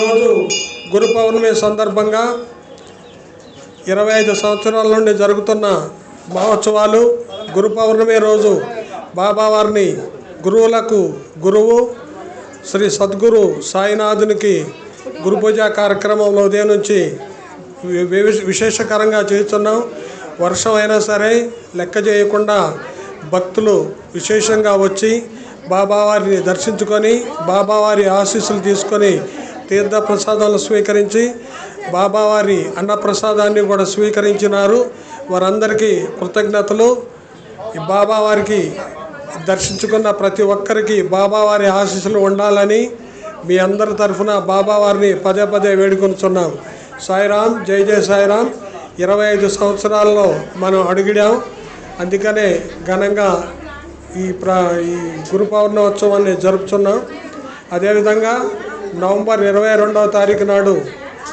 ఈరోజు గురు పౌర్ణమి సందర్భంగా ఇరవై ఐదు సంవత్సరాల నుండి జరుగుతున్న మహోత్సవాలు గురు పౌర్ణమి రోజు బాబావారిని గురువులకు గురువు శ్రీ సద్గురు సాయినాథునికి గురు పూజా కార్యక్రమంలో ఉదయం నుంచి విశేషకరంగా చేస్తున్నాం. వర్షం అయినా సరే లెక్క చేయకుండా భక్తులు విశేషంగా వచ్చి బాబావారిని దర్శించుకొని బాబావారి ఆశీస్సులు తీసుకొని తీర్థ ప్రసాదాలు స్వీకరించి బాబావారి అన్నప్రసాదాన్ని కూడా స్వీకరించినారు. వారందరికీ కృతజ్ఞతలు. ఈ బాబావారికి దర్శించుకున్న ప్రతి ఒక్కరికి బాబావారి ఆశీస్సులు ఉండాలని మీ అందరి తరఫున బాబావారిని పదే పదే వేడుకొనుచున్నాం. సాయిరామ్ జై జై సాయిరామ్. ఇరవై ఐదు సంవత్సరాల్లో మనం అడిగిడాం. అందుకనే ఘనంగా ఈ ప్ర ఈ గురు పౌర్ణోత్సవాన్ని జరుపుతున్నాం అదేవిధంగా నవంబర్ ఇరవై రెండవ తారీఖు నాడు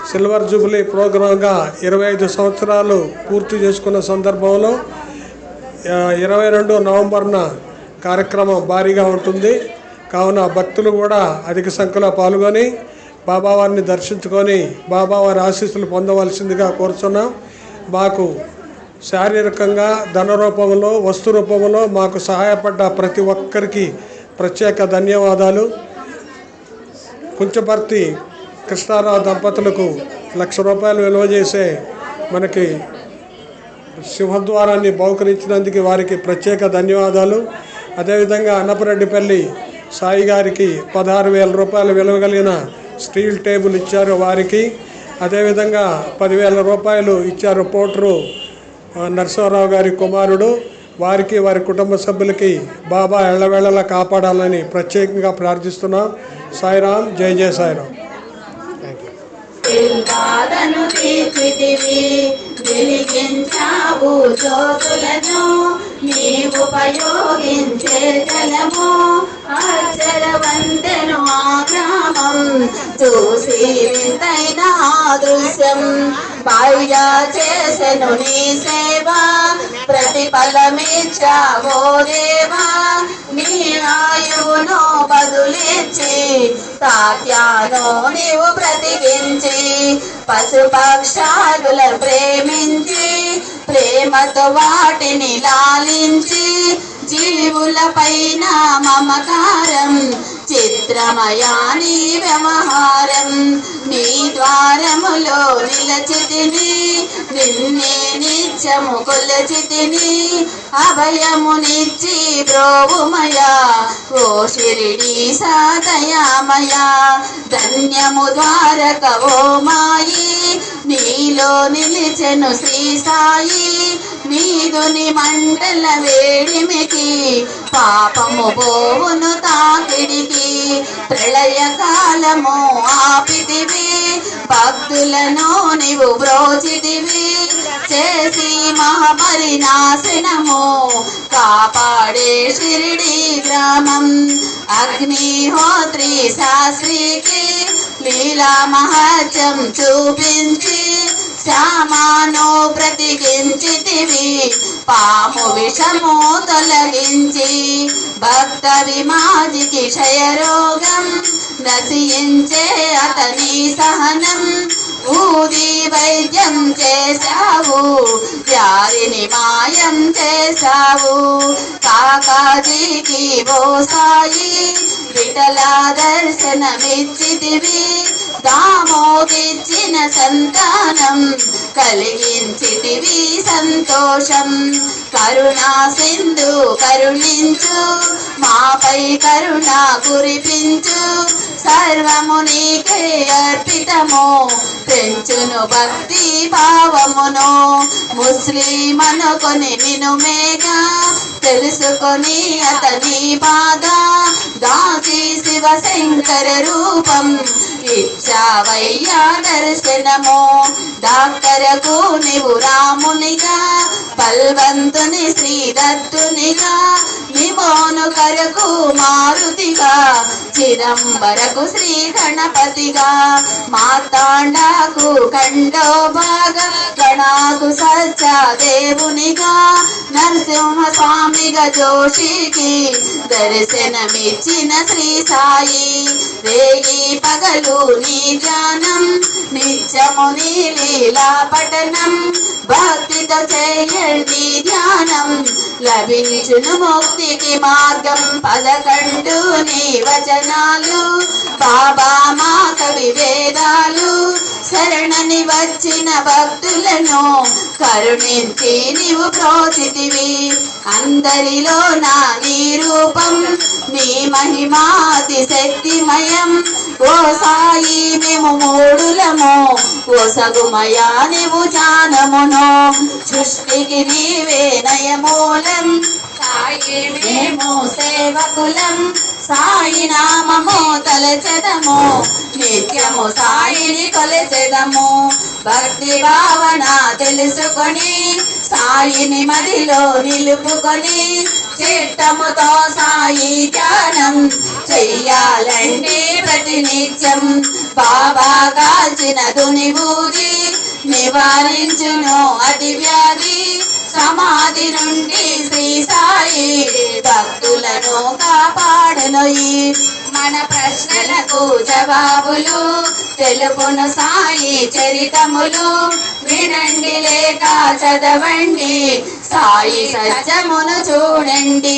సిల్వర్ జూబ్లీ ప్రోగ్రాంగా ఇరవై ఐదు సంవత్సరాలు పూర్తి చేసుకున్న సందర్భంలో ఇరవై రెండు నవంబర్న కార్యక్రమం భారీగా ఉంటుంది. కావున భక్తులు కూడా అధిక సంఖ్యలో పాల్గొని బాబావారిని దర్శించుకొని బాబావారి ఆశీస్సులు పొందవలసిందిగా కోరుచున్నాం. మాకు శారీరకంగా ధన రూపంలో వస్తు రూపంలో మాకు సహాయపడ్డ ప్రతి ఒక్కరికి ప్రత్యేక ధన్యవాదాలు. కుంచపర్తి కృష్ణారావు దంపతులకు లక్ష రూపాయలు విలువ చేసే మనకి సింహద్వారాన్ని బహుకరించినందుకు వారికి ప్రత్యేక ధన్యవాదాలు. అదేవిధంగా అన్నపరెడ్డిపల్లి సాయి గారికి పదహారు వేల రూపాయలు విలువ కలిగిన స్టీల్ టేబుల్ ఇచ్చారు వారికి. అదేవిధంగా పదివేల రూపాయలు ఇచ్చారు పోటరు నరసింహారావు గారి కుమారుడు. వారికి వారి కుటుంబ సభ్యులకి బాబా ఎళ్ళవేళలా కాపాడాలని ప్రత్యేకంగా ప్రార్థిస్తున్నాం. సాయిరామ్ జై జయ సాయిరామ్ బాధను తీర్చితివి వెలిగించావు జ్యోతులను. నీవు ఉపయోగించే జలము అక్షరవంతెను ఆ గ్రామం చూసి వింతైన దృశ్యం బాయ్య చేసెను నీ సేవ ప్రతిఫలమిచ్చావో దేవా నీ ఆయువును బదులిచ్చి తాత్యాను నీవు బ్రతికించి పశుపక్షాదుల ప్రేమించి ప్రేమతో వాటిని లాలించి జీవుల పైన మమకారం చిత్రమయాని వ్యవహారం. నీ ద్వారములో నిలచితిని నిన్నే నిత్యము కొలచితిని అభయమునిచ్చి బ్రోవుమయా ఓ షిరిడి సాతయామయా. ధన్యము ద్వారక ఓ మాయి నీలో నిలిచెను శ్రీ సాయి నీదుని మండల వేడిమికి పాపము పోవును తాకిడికి ప్రళయ కాలము ఆపితివి. భక్తులను నీవు బ్రోచితివి. చేసి మహాపరినాశనము కాపాడే షిరిడి గ్రామం. అగ్నిహోత్రి శాస్త్రికి లీలా మహత్యం చూపించి శ్యామాను ప్రతికించితివి పాము విషము తొలగించి భక్త విమాజికి క్షయరోగం నశించే అతని సహనం. ఊది వైద్యం చేశావు వ్యాధిని మాయం చేశావు. కాకాజీకి ఓ సాయి విఠల దర్శనమిచ్చితివి. దామోదిచ్చిన సంతానం కలిగించితివి సంతోషం. కరుణా సింధు కరుణించు మాపై కరుణ కురిపించు. సర్వము నీకే అర్పితము పెంచును భక్తి భావమును. ముస్లిం అనుకొని నిను మేఘా తెలుసుకొని అతని బాధ. శివ శివశంకర రూపం ఇచ్చావయ్యా దర్శనము డాక్టరకు నీవు రామునిగా బల్వంతుని శ్రీదత్తునిగా నిమోను కరకు మారుతిగా చిదంబరకు శ్రీ గణపతిగా మాతాండాకు కండో భాగ గణాకు సత్య దేవునిగా నరసింహ స్వామిగా జోషికి దర్శనమిచ్చిన శ్రీ సాయి. రేగి పగలు నీ ధ్యానం నిత్యము నీ లీలా పఠనం. భక్తితో చేయండి ధ్యానం లభించును ముక్తికి మార్గం. పదకండు నీ వచనాలు బాబా భక్తులను కరుణించి నీవు ప్రోచితివి అందరిలో నా నీ రూపం నీ మహిమాతి శక్తిమయం ఓ సాయి మేము మూడులము. ఓ సగుమయా నీవు జానమును సృష్టికి నీవే నయమూలం. సాయి మేము సేవకులం. సాయి నామము తలచెదము. నిత్యము సాయిని కొలచెదము. భక్తి భావన తెలుసుకొని సాయిని మదిలో నిలుపుకొని చిట్టముతో సాయి ధ్యానం చెయ్యాలండి ప్రతినిత్యం. బాబా కాల్చిన దుని నివారించును అతి వ్యాధి. సమాధి నుండి శ్రీ సాయి భక్తులను కాపాడును మన ప్రశ్నలకు జవాబులు తెలుపును సాయి చరితములు. వినండి లేక చదవండి సాయి సత్యమును చూడండి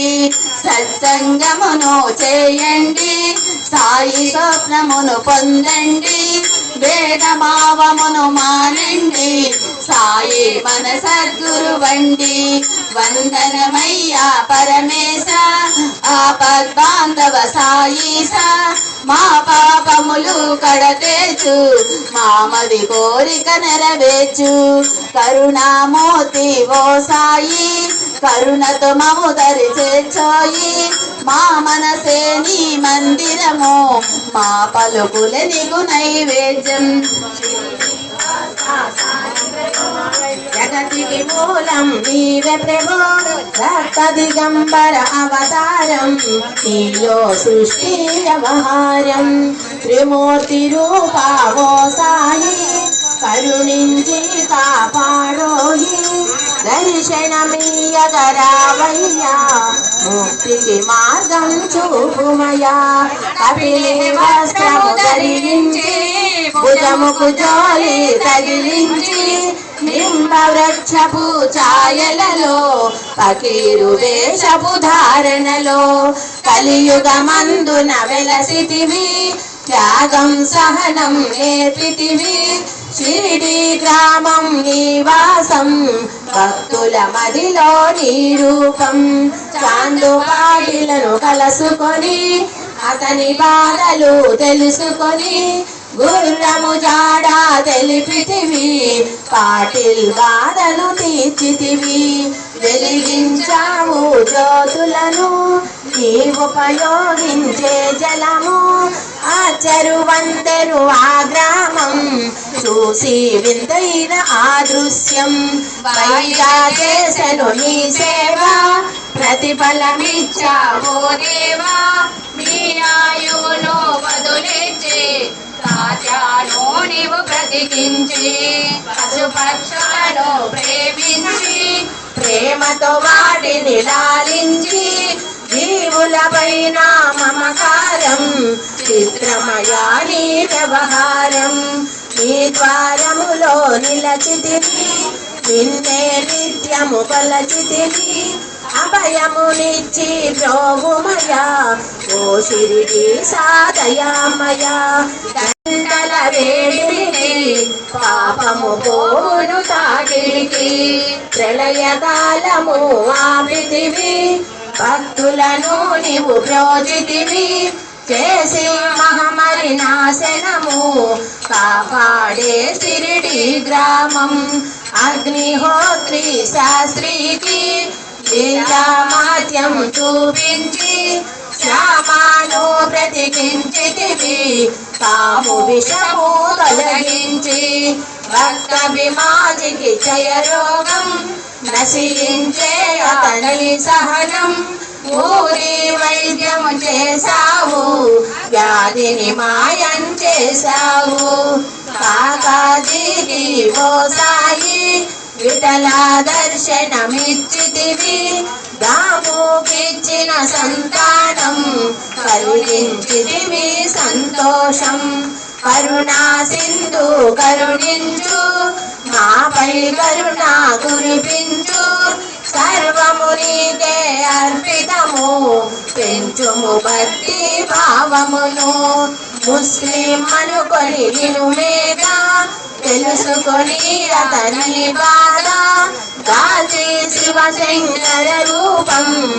సత్సంగమును చేయండి సాయి స్వప్నమును పొందండి వేదమావమును మానండి సాయి మన సద్గురు వండి వందనమయ్యా పరమేశ. ఆపద్బాంధవ సాయిస. మా పాపములు కడతేచు మామది కోరిక నెరవేర్చు. కరుణామూర్తి ఓ సాయి. కరుణతో మము దరి చేర్చోయి. మా మనసే నీ మందిరము. మా పలుకుల నీకు నైవేద్యం. జగతికి మూలం నీవే ప్రభు రక్త దిగంబర అవతారం నీలో సృష్టి వ్యవహారం త్రిమూర్తి రూపావో సాయి కరుణించి కాపాడోయి. దర్శనమీయగరావయ్యా ముక్తికి మార్గం చూపుమయా కపిలి వస్త్రము ధరించి భుజముకు జోలి తగిలించి నింబ వృక్షపు ఛాయలలో పకీరు వేషపు ధారణలో కలియుగమందున వెలసితివి త్యాగం సహనం నేర్పితివి. షిరిడి గ్రామం నివాసం భక్తుల మదిలో నీ రూపం. చాందుపాటిలను కలుసుకొని అతని బాధలు తెలుసుకొని గుర్రము జాడా తెలిపితివి పాటిల్ బాధలు తీర్చితివి. వెలిగించావు జ్యోతులను నీ ఉపయోగించే జలము. ఆ చెరువంతెరు ఆ గ్రామం చూసి వింతైన ఆ దృశ్యం. పైగా చేసెను నీ సేవ ప్రతిఫలమిచ్చావో దేవా. మీ నీవు పశుపక్షులను ప్రేమించి ప్రేమతో వాటిని లాలించి జీవులపైన మమకారం చిత్రమయా నీ వ్యవహారం. నీ ద్వారములో నిలచితివి నిన్నే నిత్యము కొలచితివి అభయమునిచ్చి ప్రోగుమయా ఓ సిరిడి సాదయామయా. దండల వేడిని పాపము పోను తాకిడికి ప్రళయకాలము ఆవితివి భక్తులను నీవు ప్రోజితివి. చేసి మహమరి నాశనము కాపాడే సిరిడి గ్రామం. అగ్నిహోత్రి శాస్త్రికి లీలామాత్యం చూపించి శ్యామాను ప్రతికించితివి. తాము విషము తొలగించి భక్త విమాజికి క్షయ రోగం నశించే అతని సహనం. ఊరి వైద్యం చేశావు వ్యాధిని మాయం చేశావు. కాకాజీకి ఓ సాయి విఠల దర్శనమిచ్చితివి. దాముకిచ్చిన సంతానం కలిగించితివి సంతోషం. కరుణా సింధు కరుణించు. మాపై కరుణ కురిపించు. సర్వము నీకే అర్పితము. పెంచుము భక్తి భావమును. ముస్లిం అనుకొని వినుమేగా తెలుసుకొని అతని బాధ. గాలి శివశంకర రూపం.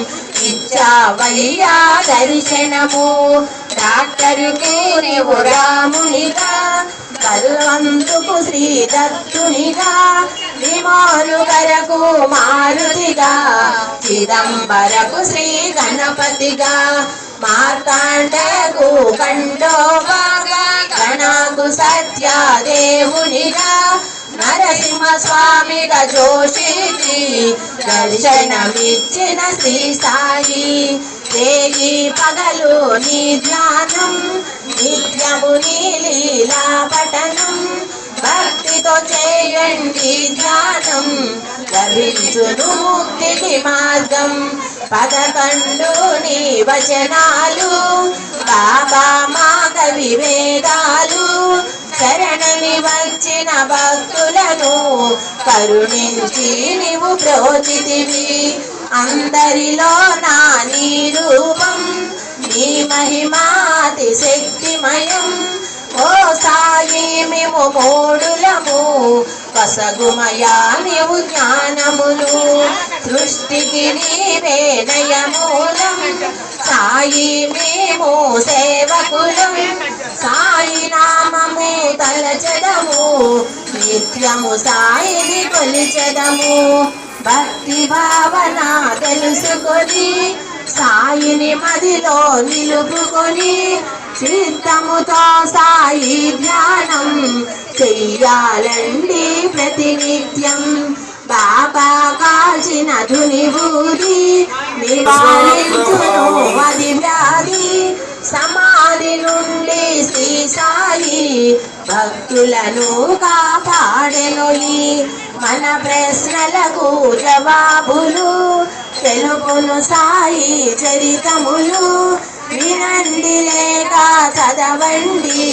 ఇచ్చావయ్యా దర్శనము. డాక్టరుకు నీవు రామునిగా బలవంతుకు శ్రీ దత్తునిగా విమానుకరకు మారుతిగా. చిదంబరకు శ్రీ గణపతిగా. మార్తాండకు కండోబాగా గణకు సత్యాదేవునిగా నరసింహ స్వామిగా జోషికి దర్శనమిచ్చిన శ్రీ సాయి. దేవి పగలు నీ ధ్యానం నిత్యము నీ లీలా పఠనం భక్తితో చేయండి ధ్యానం లభించును ముక్తికి మార్గం. పదకొండు నీ వచనాలు బాబా మా కవి వేదాలు శరణని వచ్చిన భక్తులను కరుణించి నీవు ప్రోచితివి. అందరిలో నా నీ రూపం నీ మహిమాతి శక్తిమయం ఓ సాయి మేము మూడులము వసగుమయా నీవు జ్ఞానములు. సృష్టికి నీవే నయమూలం. సాయి మేము సేవకులం. సాయి నామము తలచదము నిత్యము సాయిని కొలిచదము. భక్తి భావన తెలుసుకొని సాయిని మదిలో నిలుపుకొని చిత్తముతో సాయి ధ్యానం చెయ్యాలండి ప్రతినిత్యం. బాబా కాల్చిన ధుని బూది నివారించును అది వ్యాధి. సమాధి నుండి శ్రీ సాయి భక్తులను కాపాడెను మన ప్రశ్నలకు జవాబులు తెలుపును సాయి చరితములు వినండి లేక చదవండి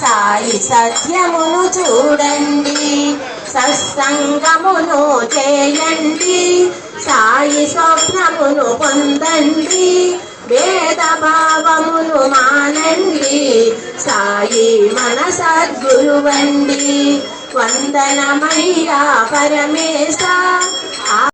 సాయి సత్యమును చూడండి సత్సంగమును చేయండి. సాయి స్వప్నమును పొందండి వేద భావమును మానండి. సాయి మన సద్గురువండి వందనమయ్యా పరమేశ.